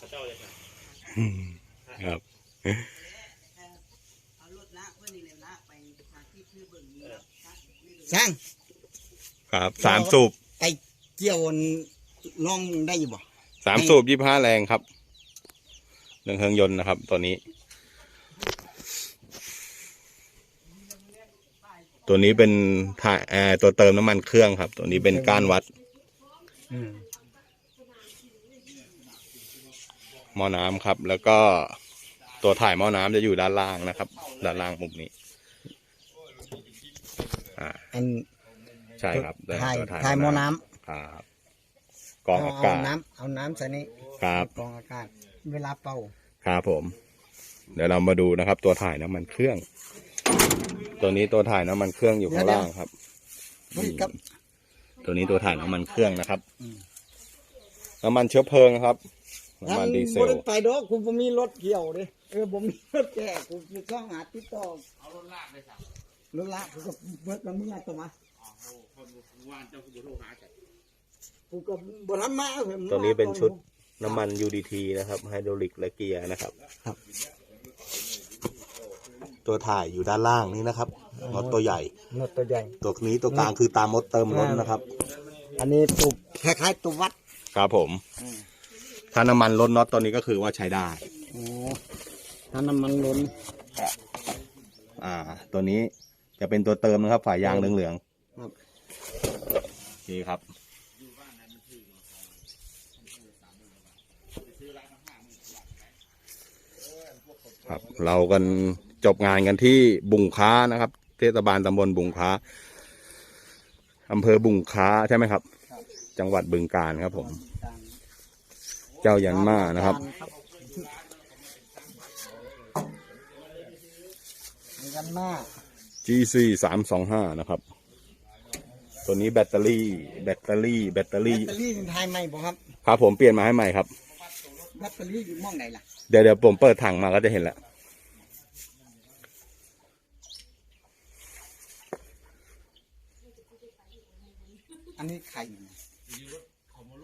พระเจ้าเลยครับครับเอารถละเพื่อนนี่เลยละไปทางที่คือเบิ่งนี้ครับช่างครับสามสูบไปเกี่ยวลองได้อยู่บ่สามสูบยี่ห้าแรงครับเรื่องเครื่องยนต์นะครับตัวนี้ ตัวนี้เป็นถ่ายเอ่อตัวเติมน้ำมันเครื่องครับ ตัวนี้เป็นก้านวัด อืม หม้อน้ำครับ แล้วก็ตัวถ่ายหม้อน้ำจะอยู่ด้านล่างนะครับ ด้านล่างมุมนี้อ่าอันใช่ครับถ่ายตัวถ่ายหม้อน้ำครับกรองอากาศเน้ำเอาน้ำใส่นี่ครับกรองอากาศเวลาเป่าครับผม เดี๋ยวเรามาดูนะครับ ตัวถ่ายน้ำมันเครื่อง ตัวนี้ตัวถ่ายน้ำมันเครื่องอยู่ข้างล่างครับเฮ้ยครับตัวนี้ตัวถ่ายน้ำมันเครื่องนะครับอืมน้ำมันเชื้อเพลิงครับ น้ำมันดีเซบ่ลได้ไปดอกคุณผมมีรถเกี่ยวเด้เออผมมีรถแก่คุณจะต้องหาติดต่อเอารถลากไปสั่งรถละผมก็เบิดมันเมื่อตัวมาอ๋อโหคนวานเจ้าคุณบุโทรหาจัดผมก็บ่ทันมาผมตัวนี้เป็นชุดน้ำมัน UDT นะครับไฮดรอลิกและเกียร์นะครับครับ ตัวถ่ายอยู่ด้านล่างนี่นะครับรถตัวใหญ่ รถตัวใหญ่ ตัวนี้ตัวกลางคือตามมดเติมรถนะครับ อันนี้ตุกคล้ายๆตัววัดครับผม ถ้าน้ำมันลดน็อตตัวนี้ก็คือว่าใช้ได้ โอ้ถ้าน้ำมันล้นอ่า ตัวนี้จะเป็นตัวเติมนะครับ ฝายยางเหลืองครับๆโอเคครับ ครับ เรากันจบงานกันที่บุงค้านะครับ เทศบาลตำบลบุงค้าอำเภอบุงค้าใช่ไหมครับ จังหวัดบึงกาฬครับผม เจ้ายันมานะครับยันมา GC สามสองห้านะครับ ตัวนี้แบตเตอรี่ แบตเตอรี่ แบตเตอแบรี่ตเตอรี่ไทยไหมบ่ครับ ครับผมเปลี่ยนมาให้ใหม่ครับ แบตเตอรี่อยู่หม่องไหนล่ะ เดี๋ยวเดี๋ยวผมเปิดถังมาก็จะเห็นแล้วอันนี้ไข่